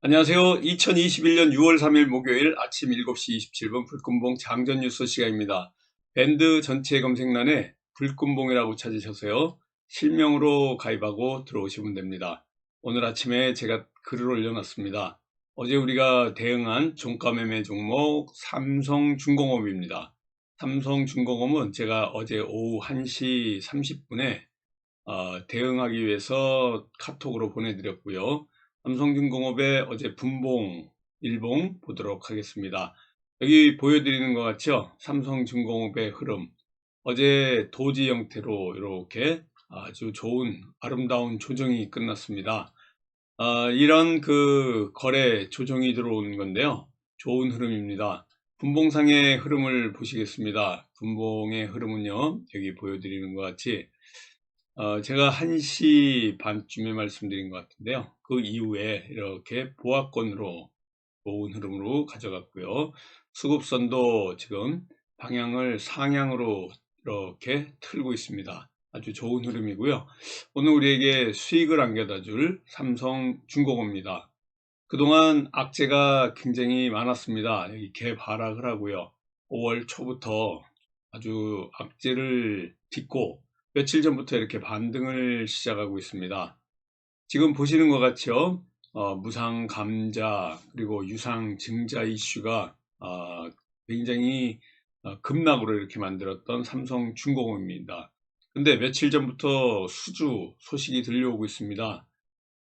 안녕하세요. 2021년 6월 3일 목요일 아침 7시 27분 불금봉 장전 뉴스 시간입니다. 밴드 전체 검색란에 불금봉이라고 찾으셔서요. 실명으로 가입하고 들어오시면 됩니다. 오늘 아침에 제가 글을 올려놨습니다. 어제 우리가 대응한 종가 매매 종목 삼성중공업입니다. 삼성중공업은 제가 어제 오후 1시 30분에 어, 대응하기 위해서 카톡으로 보내드렸고요. 삼성중공업의 어제 분봉, 일봉 보도록 하겠습니다. 여기 보여드리는 것 같죠? 삼성중공업의 흐름. 어제 도지 형태로 이렇게 아주 좋은 아름다운 조정이 끝났습니다. 아, 이런 그 거래 조정이 들어오는 건데요. 좋은 흐름입니다. 분봉상의 흐름을 보시겠습니다. 분봉의 흐름은요. 여기 보여드리는 것 같이 어, 제가 1시 반쯤에 말씀드린 것 같은데요. 그 이후에 이렇게 보합권으로 좋은 흐름으로 가져갔고요. 수급선도 지금 방향을 상향으로 이렇게 틀고 있습니다. 아주 좋은 흐름이고요. 오늘 우리에게 수익을 안겨다 줄 삼성 중공업입니다. 그동안 악재가 굉장히 많았습니다. 여기 개발락을 하고요. 5월 초부터 아주 악재를 딛고 며칠 전부터 이렇게 반등을 시작하고 있습니다. 지금 보시는 것 같죠? 어, 무상 감자 그리고 유상 증자 이슈가 어, 굉장히 어, 급락으로 이렇게 만들었던 삼성 중공업입니다. 근데 며칠 전부터 수주 소식이 들려오고 있습니다.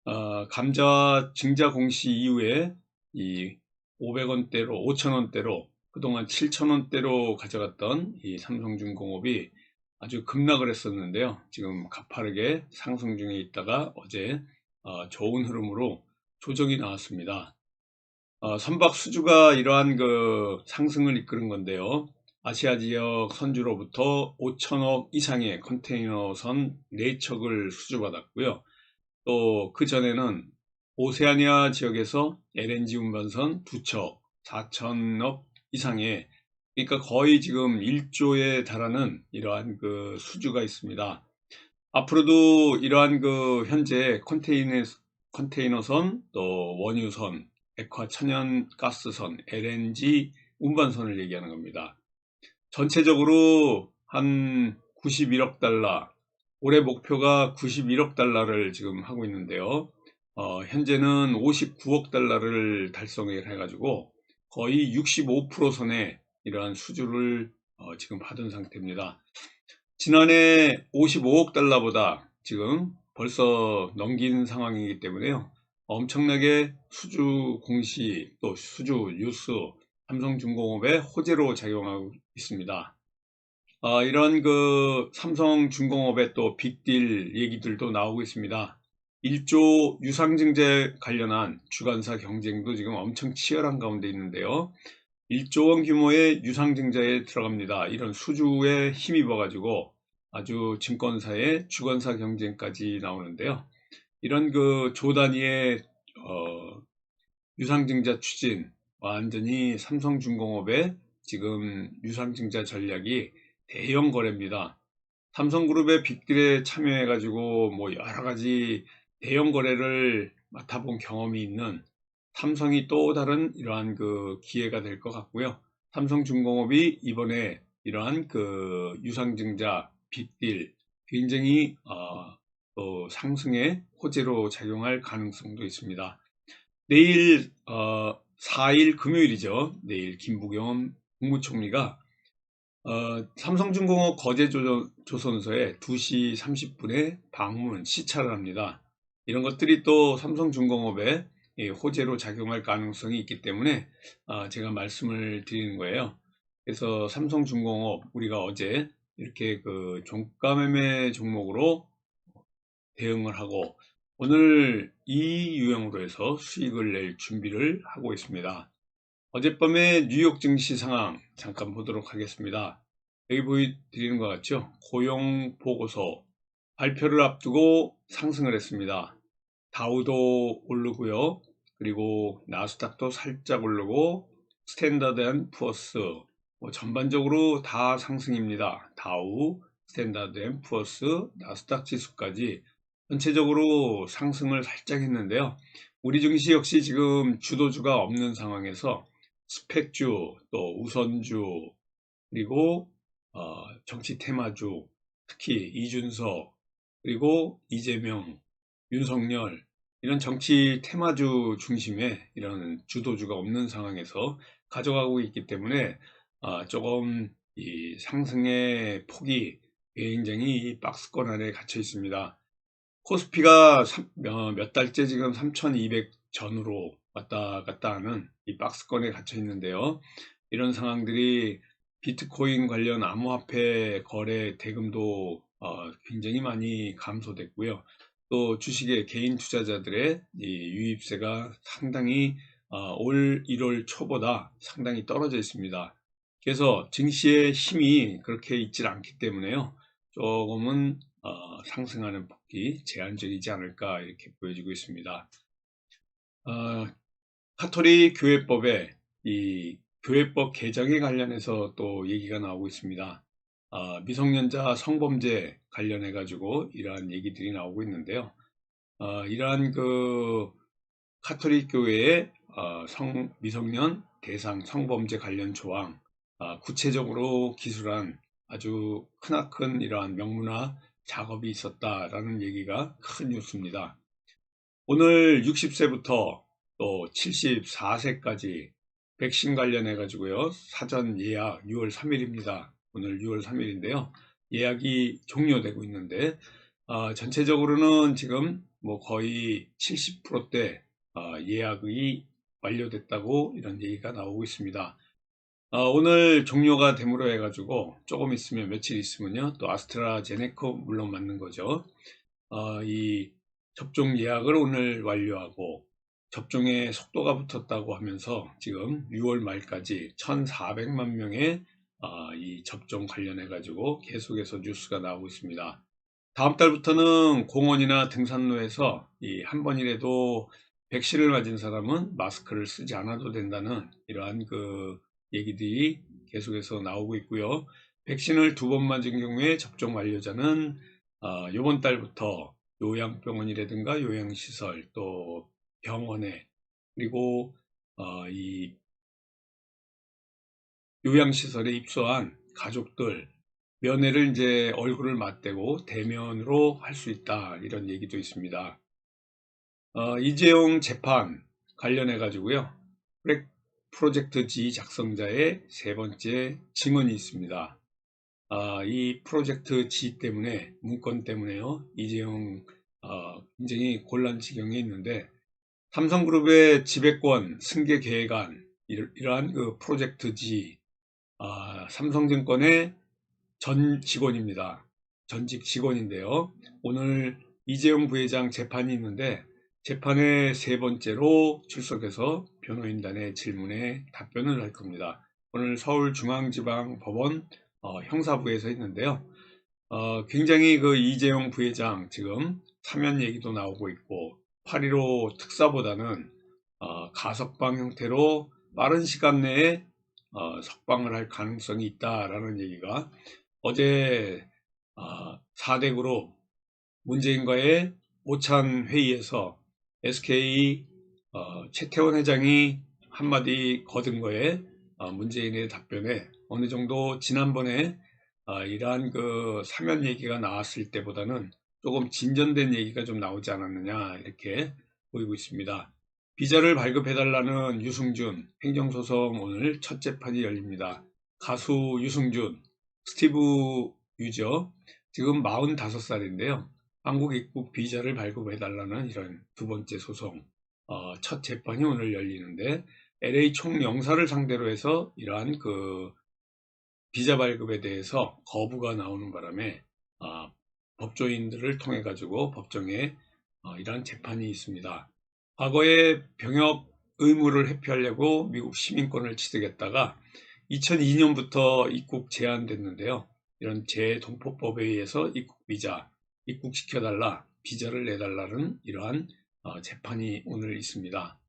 어, 감자 증자 공시 이후에 이 500원대로 5천원대로 그동안 7천원대로 가져갔던 이 삼성중공업이 아주 급락을 했었는데요. 지금 가파르게 상승 중에 있다가 어제 어, 좋은 흐름으로 조정이 나왔습니다. 어, 선박 수주가 이러한 그 상승을 이끄는 건데요. 아시아 지역 선주로부터 5천억 이상의 컨테이너선 4척을 수주받았고요. 또 그 전에는 오세아니아 지역에서 LNG 운반선 2척, 4천억 이상의 그러니까 거의 지금 1조에 달하는 이러한 그 수주가 있습니다. 앞으로도 이러한 그 현재 컨테이너, 컨테이너선, 또 원유선, 액화 천연가스선, LNG 운반선을 얘기하는 겁니다. 전체적으로 한 91억 달러, 올해 목표가 91억 달러를 지금 하고 있는데요. 어, 현재는 59억 달러를 달성해 가지고 거의 65% 선에 이러한 수주를 어, 지금 받은 상태입니다. 지난해 55억 달러보다 지금 벌써 넘긴 상황이기 때문에요. 엄청나게 수주 공시 또 수주 뉴스 삼성중공업의 호재로 작용하고 있습니다. 어, 이런 그 삼성중공업의 또 빅딜 얘기들도 나오고 있습니다. 1조 유상증재 관련한 주관사 경쟁도 지금 엄청 치열한 가운데 있는데요. 1조 원 규모의 유상증자에 들어갑니다. 이런 수주에 힘입어 가지고 아주 증권사의 주관사 경쟁까지 나오는데요. 이런 그 조단위의 어, 유상증자 추진 완전히 삼성중공업의 지금 유상증자 전략이 대형 거래입니다. 삼성그룹의 빅딜에 참여해 가지고 뭐 여러 가지 대형 거래를 맡아본 경험이 있는 삼성이 또 다른 이러한 그 기회가 될 것 같고요. 삼성중공업이 이번에 이러한 그 유상증자 빅딜 굉장히 어, 또 상승의 호재로 작용할 가능성도 있습니다. 내일 어, 4일 금요일이죠. 내일 김부겸 국무총리가 어, 삼성중공업 거제조선소에 2시 30분에 방문 시찰을 합니다. 이런 것들이 또 삼성중공업의 호재로 작용할 가능성이 있기 때문에 아, 제가 말씀을 드리는 거예요. 그래서 삼성중공업 우리가 어제 이렇게 그 종가 매매 종목으로 대응을 하고 오늘 이 유형으로 해서 수익을 낼 준비를 하고 있습니다. 어젯밤에 뉴욕 증시 상황 잠깐 보도록 하겠습니다. 여기 보여드리는 것 같죠? 고용 보고서 발표를 앞두고 상승을 했습니다. 다우도 오르고요. 그리고 나스닥도 살짝 오르고 스탠다드 앤 푸어스 뭐 전반적으로 다 상승입니다. 다우, 스탠다드 앤 푸어스, 나스닥 지수까지 전체적으로 상승을 살짝 했는데요. 우리 증시 역시 지금 주도주가 없는 상황에서 스펙주, 또 우선주, 그리고 어, 정치 테마주, 특히 이준석, 그리고 이재명, 윤석열 이런 정치 테마주 중심의 이런 주도주가 없는 상황에서 가져가고 있기 때문에 아, 조금 이 상승의 폭이 굉장히 이 박스권 안에 갇혀 있습니다. 코스피가 어, 몇 달째 지금 3200 전으로 왔다 갔다 하는 이 박스권에 갇혀 있는데요. 이런 상황들이 비트코인 관련 암호화폐 거래 대금도 어, 굉장히 많이 감소됐고요. 또 주식의 개인 투자자들의 유입세가 상당히 어, 올 1월 초보다 상당히 떨어져 있습니다. 그래서 증시의 힘이 그렇게 있질 않기 때문에요. 조금은 어, 상승하는 폭이 제한적이지 않을까 이렇게 보여지고 있습니다. 어, 카톨릭 교회법에 이 교회법 개정에 관련해서 또 얘기가 나오고 있습니다. 어, 미성년자 성범죄 관련해 가지고 이러한 얘기들이 나오고 있는데요. 어, 이러한 그 카톨릭 교회의 어, 성 미성년 대상 성범죄 관련 조항 어, 구체적으로 기술한 아주 크나큰 이러한 명문화 작업이 있었다라는 얘기가 큰 뉴스입니다. 오늘 60세부터 또 74세까지 백신 관련해 가지고요. 사전 예약 6월 3일입니다. 오늘 6월 3일인데요. 예약이 종료되고 있는데 어, 전체적으로는 지금 뭐 거의 70%대 어, 예약이 완료됐다고 이런 얘기가 나오고 있습니다. 어, 오늘 종료가 됨으로 해가지고 조금 있으면 며칠 있으면요 또 아스트라제네카 물론 맞는 거죠. 어, 이 접종 예약을 오늘 완료하고 접종의 속도가 붙었다고 하면서 지금 6월 말까지 1,400만 명의 어, 이 접종 관련해 가지고 계속해서 뉴스가 나오고 있습니다. 다음 달부터는 공원이나 등산로에서 이 한 번이라도 백신을 맞은 사람은 마스크를 쓰지 않아도 된다는 이러한 그 얘기들이 계속해서 나오고 있고요. 백신을 두 번 맞은 경우에 접종 완료자는 어, 이번 달부터 요양병원이라든가 요양시설 또 병원에 그리고 어, 이 요양시설에 입소한 가족들 면회를 이제 얼굴을 맞대고 대면으로 할 수 있다 이런 얘기도 있습니다. 어, 이재용 재판 관련해 가지고요 프로젝트 G 작성자의 세 번째 증언이 있습니다. 아, 이 프로젝트 G 때문에 문건 때문에요 이재용 어, 굉장히 곤란 지경에 있는데 삼성그룹의 지배권 승계 계획안 이러한 그 프로젝트 G 아, 삼성증권의 전 직원입니다. 전직 직원인데요. 오늘 이재용 부회장 재판이 있는데 재판의 세 번째로 출석해서 변호인단의 질문에 답변을 할 겁니다. 오늘 서울중앙지방법원 어, 형사부에서 했는데요. 어, 굉장히 그 이재용 부회장 지금 사면 얘기도 나오고 있고 8.15 특사보다는 어, 가석방 형태로 빠른 시간 내에 어, 석방을 할 가능성이 있다라는 얘기가 어제 어, 4대 그룹 문재인과의 오찬 회의에서 SK 어, 최태원 회장이 한마디 거둔 거에 어, 문재인의 답변에 어느 정도 지난번에 어, 이러한 그 사면 얘기가 나왔을 때보다는 조금 진전된 얘기가 좀 나오지 않았느냐 이렇게 보이고 있습니다. 비자를 발급해달라는 유승준 행정소송 오늘 첫 재판이 열립니다. 가수 유승준, 스티브 유저 지금 45살인데요. 한국 입국 비자를 발급해달라는 이런 두 번째 소송 어, 첫 재판이 오늘 열리는데 LA 총영사를 상대로 해서 이러한 그 비자 발급에 대해서 거부가 나오는 바람에 어, 법조인들을 통해 가지고 법정에 어, 이러한 재판이 있습니다. 과거에 병역 의무를 회피하려고 미국 시민권을 취득했다가 2002년부터 입국 제한됐는데요. 이런 재동포법에 의해서 입국 비자, 입국시켜달라, 비자를 내달라는 이러한 어, 재판이 오늘 있습니다.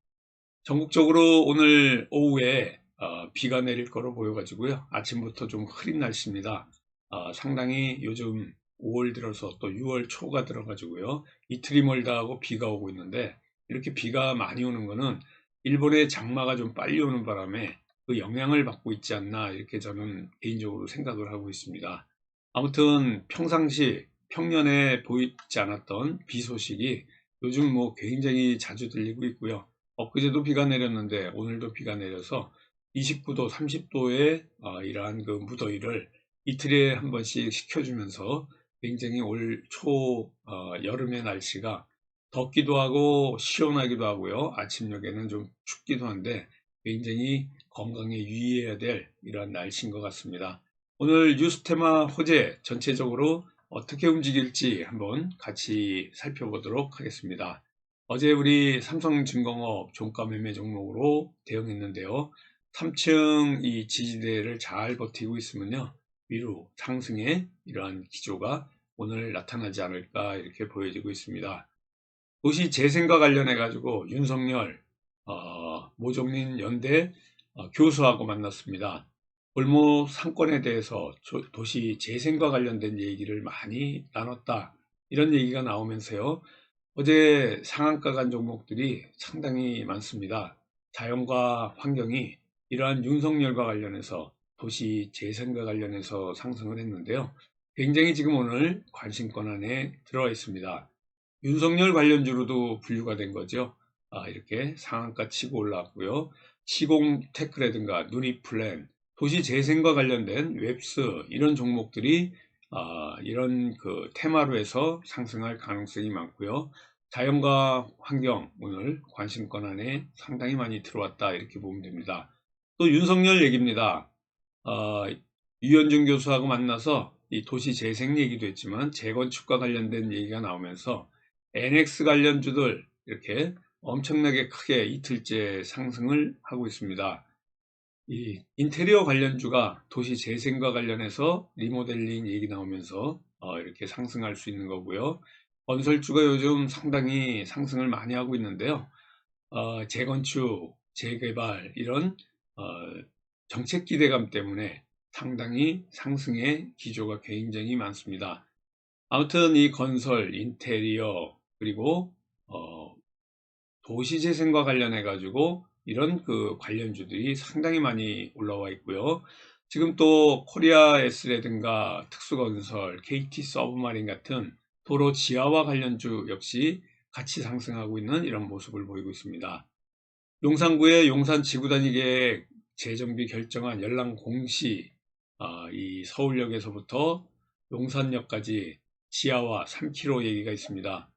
전국적으로 오늘 오후에 어, 비가 내릴 거로 보여가지고요. 아침부터 좀 흐린 날씨입니다. 어, 상당히 요즘 5월 들어서 또 6월 초가 들어가지고요. 이틀이 멀다 하고 비가 오고 있는데 이렇게 비가 많이 오는 거는 일본의 장마가 좀 빨리 오는 바람에 그 영향을 받고 있지 않나 이렇게 저는 개인적으로 생각을 하고 있습니다. 아무튼 평상시 평년에 보이지 않았던 비 소식이 요즘 뭐 굉장히 자주 들리고 있고요. 엊그제도 비가 내렸는데 오늘도 비가 내려서 29도, 30도의 어, 이러한 그 무더위를 이틀에 한 번씩 식혀주면서 굉장히 올초 어, 여름의 날씨가 덥기도 하고 시원하기도 하고요. 아침녘에는 좀 춥기도 한데 굉장히 건강에 유의해야 될 이러한 날씨인 것 같습니다. 오늘 뉴스 테마 호재 전체적으로 어떻게 움직일지 한번 같이 살펴보도록 하겠습니다. 어제 우리 삼성증권업 종가 매매 종목으로 대응했는데요. 3층 이 지지대를 잘 버티고 있으면요. 위로 상승의 이러한 기조가 오늘 나타나지 않을까 이렇게 보여지고 있습니다. 도시 재생과 관련해 가지고 윤석열, 어, 모종린 연대 어, 교수하고 만났습니다. 골모 상권에 대해서 도시 재생과 관련된 얘기를 많이 나눴다. 이런 얘기가 나오면서요. 어제 상한가 간 종목들이 상당히 많습니다. 자연과 환경이 이러한 윤석열과 관련해서 도시 재생과 관련해서 상승을 했는데요. 굉장히 지금 오늘 관심권 안에 들어와 있습니다. 윤석열 관련주로도 분류가 된 거죠. 아, 이렇게 상한가 치고 올라왔고요. 시공 테크라든가 누리플랜, 도시 재생과 관련된 웹스 이런 종목들이 아, 이런 그 테마로 해서 상승할 가능성이 많고요. 자연과 환경 오늘 관심권 안에 상당히 많이 들어왔다 이렇게 보면 됩니다. 또 윤석열 얘기입니다. 어, 유현준 교수하고 만나서 이 도시 재생 얘기도 했지만 재건축과 관련된 얘기가 나오면서 NX 관련주들 이렇게 엄청나게 크게 이틀째 상승을 하고 있습니다. 이 인테리어 관련주가 도시 재생과 관련해서 리모델링 얘기 나오면서 어, 이렇게 상승할 수 있는 거고요. 건설주가 요즘 상당히 상승을 많이 하고 있는데요. 어, 재건축, 재개발 이런 어, 정책 기대감 때문에 상당히 상승의 기조가 굉장히 많습니다. 아무튼 이 건설, 인테리어 그리고 어, 도시재생과 관련해 가지고 이런 그 관련주들이 상당히 많이 올라와 있고요. 지금 또 코리아 S라든가 특수건설, KT 서브마린 같은 도로 지하화 관련주 역시 같이 상승하고 있는 이런 모습을 보이고 있습니다. 용산구의 용산 지구단위 계획 재정비 결정한 열랑 공시 아, 이 서울역에서부터 용산역까지 지하화 3km 얘기가 있습니다.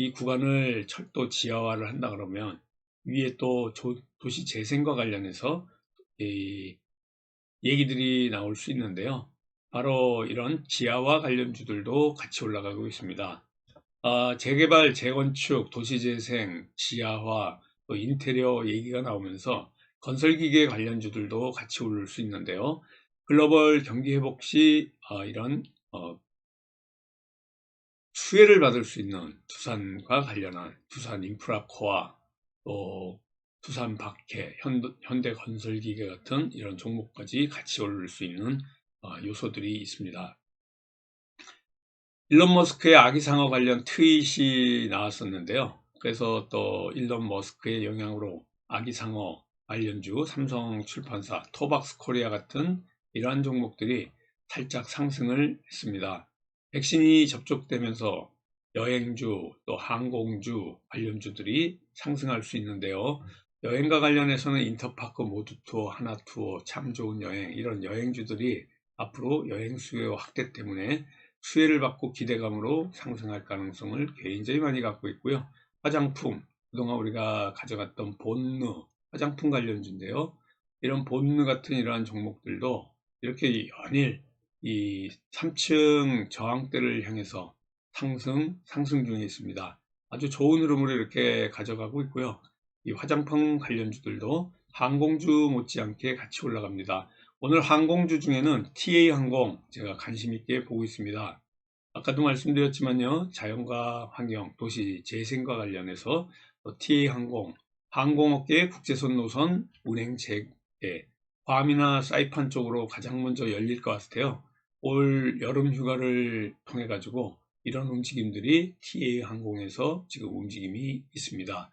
이 구간을 철도 지하화를 한다 그러면 위에 또 도시 재생과 관련해서 얘기들이 나올 수 있는데요. 바로 이런 지하화 관련주들도 같이 올라가고 있습니다. 아, 재개발, 재건축, 도시재생, 지하화, 또 인테리어 얘기가 나오면서 건설기계 관련주들도 같이 오를 수 있는데요. 글로벌 경기 회복 시 어, 이런 어, 수혜를 받을 수 있는 두산과 관련한 두산 인프라코아 또 두산 박해, 현대, 건설기계 같은 이런 종목까지 같이 오를 수 있는 어, 요소들이 있습니다. 일론 머스크의 아기 상어 관련 트윗이 나왔었는데요. 그래서 또 일론 머스크의 영향으로 아기 상어 관련주 삼성 출판사 토박스 코리아 같은 이러한 종목들이 살짝 상승을 했습니다. 백신이 접촉되면서 여행주 또 항공주 관련주들이 상승할 수 있는데요. 여행과 관련해서는 인터파크 모두 투어, 하나 투어, 참 좋은 여행 이런 여행주들이 앞으로 여행 수요 확대 때문에 수혜를 받고 기대감으로 상승할 가능성을 굉장히 많이 갖고 있고요. 화장품, 그동안 우리가 가져갔던 본느, 화장품 관련주인데요. 이런 본느 같은 이러한 종목들도 이렇게 연일 이 3층 저항대를 향해서 상승, 상승 중에 있습니다. 아주 좋은 흐름으로 이렇게 가져가고 있고요. 이 화장품 관련주들도 항공주 못지않게 같이 올라갑니다. 오늘 항공주 중에는 TA항공 제가 관심 있게 보고 있습니다. 아까도 말씀드렸지만요. 자연과 환경, 도시 재생과 관련해서 TA항공, 항공업계 국제선 노선 운행 재개, 괌이나 사이판 쪽으로 가장 먼저 열릴 것 같아요. 올 여름 휴가를 통해 가지고 이런 움직임들이 TA 항공에서 지금 움직임이 있습니다.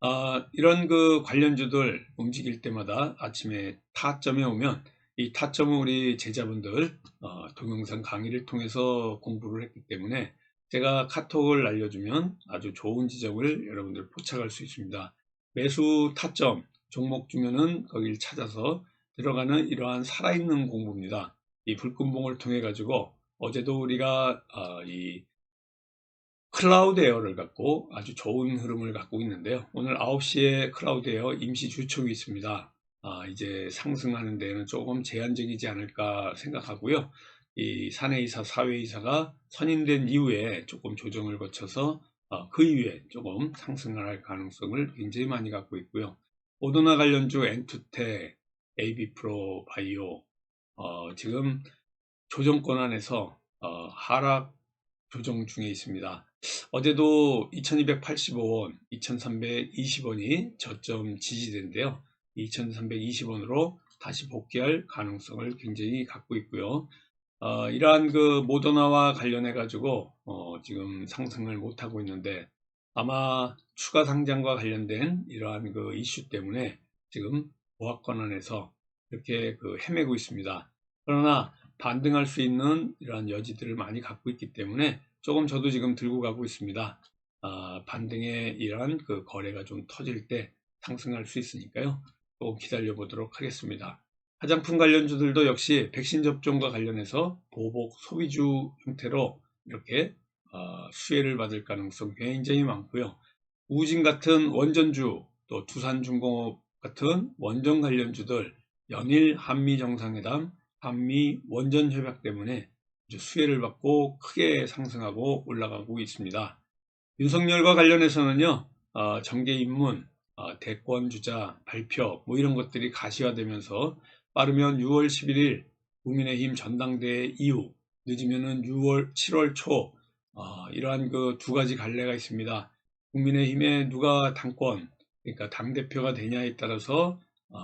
아, 이런 그 관련주들 움직일 때마다 아침에 타점에 오면 이 타점은 우리 제자분들 어, 동영상 강의를 통해서 공부를 했기 때문에 제가 카톡을 알려주면 아주 좋은 지점을 여러분들 포착할 수 있습니다. 매수 타점 종목 주면은 거기를 찾아서 들어가는 이러한 살아있는 공부입니다. 이 불금봉을 통해 가지고 어제도 우리가 어, 이 클라우드 에어를 갖고 아주 좋은 흐름을 갖고 있는데요. 오늘 9시에 클라우드 에어 임시 주촉이 있습니다. 아, 이제 상승하는 데는 조금 제한적이지 않을까 생각하고요. 이 사내이사, 사회이사가 선임된 이후에 조금 조정을 거쳐서 어, 그 이후에 조금 상승을 할 가능성을 굉장히 많이 갖고 있고요. 오도나 관련주 엔투텍, AB프로 바이오 어, 지금 조정권 안에서 어, 하락 조정 중에 있습니다. 어제도 2285원, 2320원이 저점 지지대인데요. 2320원으로 다시 복귀할 가능성을 굉장히 갖고 있고요. 어, 이러한 그 모더나와 관련해 가지고 어, 지금 상승을 못 하고 있는데 아마 추가 상장과 관련된 이러한 그 이슈 때문에 지금 보합권 안에서 이렇게 그 헤매고 있습니다. 그러나 반등할 수 있는 이러한 여지들을 많이 갖고 있기 때문에 조금 저도 지금 들고 가고 있습니다. 아, 반등의 이러한 그 거래가 좀 터질 때 상승할 수 있으니까요. 조금 기다려 보도록 하겠습니다. 화장품 관련주들도 역시 백신 접종과 관련해서 보복 소비주 형태로 이렇게 어, 수혜를 받을 가능성 굉장히 많고요. 우진 같은 원전주 또 두산중공업 같은 원전 관련주들 연일 한미 정상회담, 한미 원전 협약 때문에 수혜를 받고 크게 상승하고 올라가고 있습니다. 윤석열과 관련해서는요, 어, 정계 입문, 어, 대권 주자 발표 뭐 이런 것들이 가시화되면서 빠르면 6월 11일 국민의힘 전당대회 이후 늦으면은 6월 7월 초 어, 이러한 그 두 가지 갈래가 있습니다. 국민의힘에 누가 당권 그러니까 당 대표가 되냐에 따라서 어,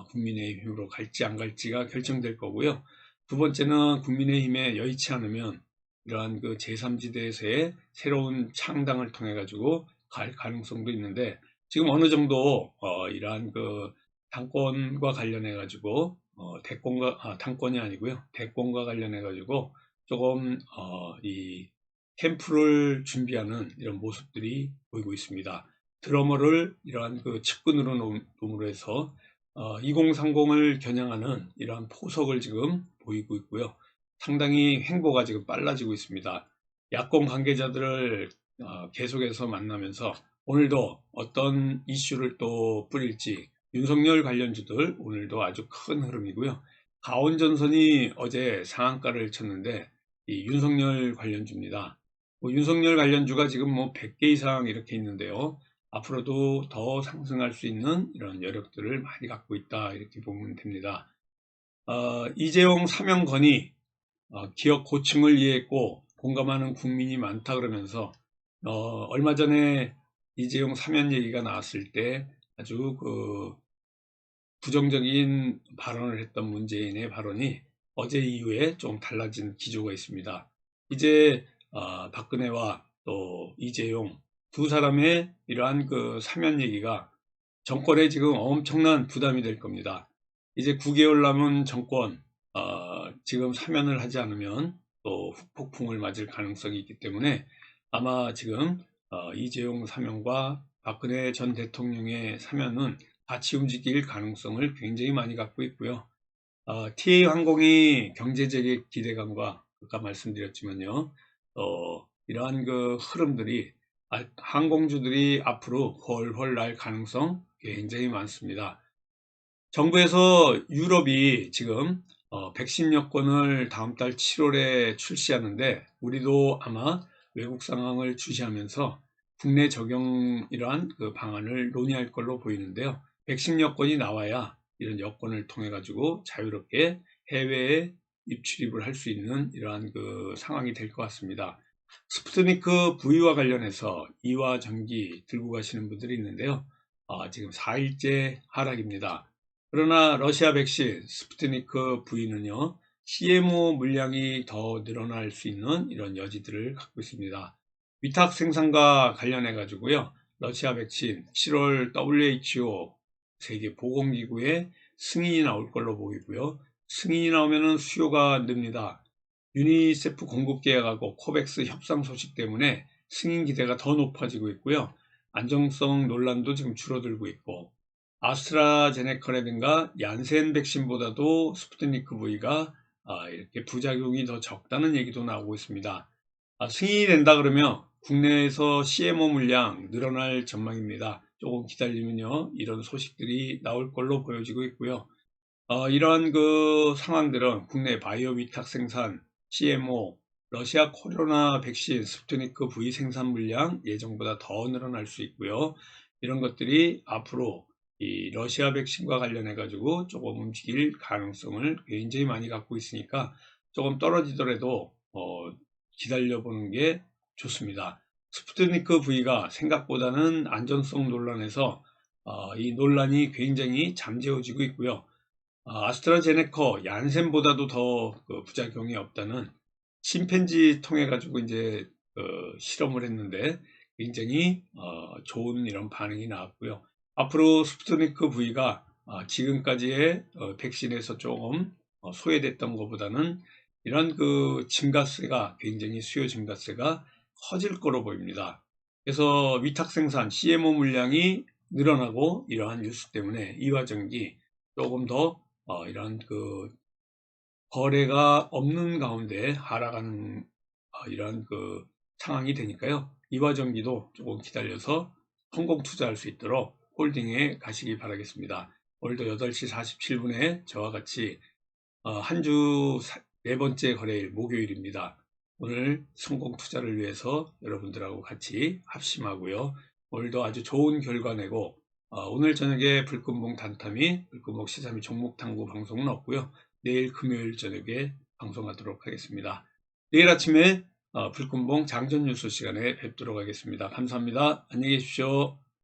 국민의힘으로 갈지 안 갈지가 결정될 거고요. 두 번째는 국민의힘에 여의치 않으면 이러한 그 제3지대에서의 새로운 창당을 통해 가지고 갈 가능성도 있는데 지금 어느 정도 어, 이러한 그 당권과 관련해 가지고 어, 대권과 아, 당권이 아니고요 대권과 관련해 가지고 조금 어, 이 캠프를 준비하는 이런 모습들이 보이고 있습니다. 드러머를 이러한 그 측근으로 놈으로 해서 어, 2030을 겨냥하는 이러한 포석을 지금 보이고 있고요. 상당히 행보가 지금 빨라지고 있습니다. 야권 관계자들을 어, 계속해서 만나면서 오늘도 어떤 이슈를 또 뿌릴지 윤석열 관련주들 오늘도 아주 큰 흐름이고요. 가온전선이 어제 상한가를 쳤는데 이 윤석열 관련주입니다. 뭐 윤석열 관련주가 지금 뭐 100개 이상 이렇게 있는데요. 앞으로도 더 상승할 수 있는 이런 여력들을 많이 갖고 있다 이렇게 보면 됩니다. 어, 이재용 사명 건의 어, 기업 고층을 이해했고 공감하는 국민이 많다 그러면서 어, 얼마 전에 이재용 사면 얘기가 나왔을 때 아주 그 부정적인 발언을 했던 문재인의 발언이 어제 이후에 좀 달라진 기조가 있습니다. 이제 어, 박근혜와 또 이재용 두 사람의 이러한 그 사면 얘기가 정권에 지금 엄청난 부담이 될 겁니다. 이제 9개월 남은 정권 어, 지금 사면을 하지 않으면 또 폭풍을 맞을 가능성이 있기 때문에 아마 지금 어, 이재용 사면과 박근혜 전 대통령의 사면은 같이 움직일 가능성을 굉장히 많이 갖고 있고요. 어, TA 항공이 경제적인 기대감과 아까 말씀드렸지만요. 어, 이러한 그 흐름들이 아, 항공주들이 앞으로 훨훨 날 가능성 굉장히 많습니다. 정부에서 유럽이 지금 어, 백신 여권을 다음 달 7월에 출시하는데 우리도 아마 외국 상황을 주시하면서 국내 적용 이러한 그 방안을 논의할 걸로 보이는데요. 백신 여권이 나와야 이런 여권을 통해 가지고 자유롭게 해외에 입출입을 할 수 있는 이러한 그 상황이 될 것 같습니다. 스푸트니크 V와 관련해서 이와 전기 들고 가시는 분들이 있는데요. 아, 지금 4일째 하락입니다. 그러나 러시아 백신 스푸트니크 V는요. CMO 물량이 더 늘어날 수 있는 이런 여지들을 갖고 있습니다. 위탁 생산과 관련해 가지고요. 러시아 백신 7월 WHO 세계 보건기구에 승인이 나올 걸로 보이고요. 승인이 나오면 수요가 늡니다. 유니세프 공급 계약하고 코백스 협상 소식 때문에 승인 기대가 더 높아지고 있고요. 안정성 논란도 지금 줄어들고 있고 아스트라제네카라든가 얀센 백신보다도 스푸트니크 V가 아, 이렇게 부작용이 더 적다는 얘기도 나오고 있습니다. 아, 승인이 된다 그러면 국내에서 CMO 물량 늘어날 전망입니다. 조금 기다리면요 이런 소식들이 나올 걸로 보여지고 있고요. 어, 이러한 그 상황들은 국내 바이오 위탁 생산, CMO, 러시아 코로나 백신 스푸트니크 V 생산 물량 예정보다 더 늘어날 수 있고요. 이런 것들이 앞으로 이 러시아 백신과 관련해 가지고 조금 움직일 가능성을 굉장히 많이 갖고 있으니까 조금 떨어지더라도 어, 기다려 보는 게 좋습니다. 스푸트니크 V가 생각보다는 안전성 논란에서 어, 이 논란이 굉장히 잠재워지고 있고요. 어, 아스트라제네커 얀센보다도 더 그 부작용이 없다는 심팬지 통해 가지고 이제 어, 실험을 했는데 굉장히 어, 좋은 이런 반응이 나왔고요. 앞으로 스푸트니크 V가 어, 지금까지의 어, 백신에서 조금 어, 소외됐던 것보다는 이런 그 증가세가 굉장히 수요 증가세가 커질 거로 보입니다. 그래서 위탁 생산 CMO 물량이 늘어나고 이러한 뉴스 때문에 이화전기 조금 더 어, 이런 그 거래가 없는 가운데 하락하는 어, 이런 그 상황이 되니까요. 이화전기도 조금 기다려서 성공 투자할 수 있도록 홀딩에 가시기 바라겠습니다. 오늘도 8시 47분에 저와 같이 어, 한주 네 번째 거래일 목요일입니다. 오늘 성공 투자를 위해서 여러분들하고 같이 합심하고요. 오늘도 아주 좋은 결과 내고 어, 오늘 저녁에 불금봉 단타 및 불금봉 시사미 종목 탐구 방송은 없고요. 내일 금요일 저녁에 방송하도록 하겠습니다. 내일 아침에 어, 불금봉 장전 뉴스 시간에 뵙도록 하겠습니다. 감사합니다. 안녕히 계십시오.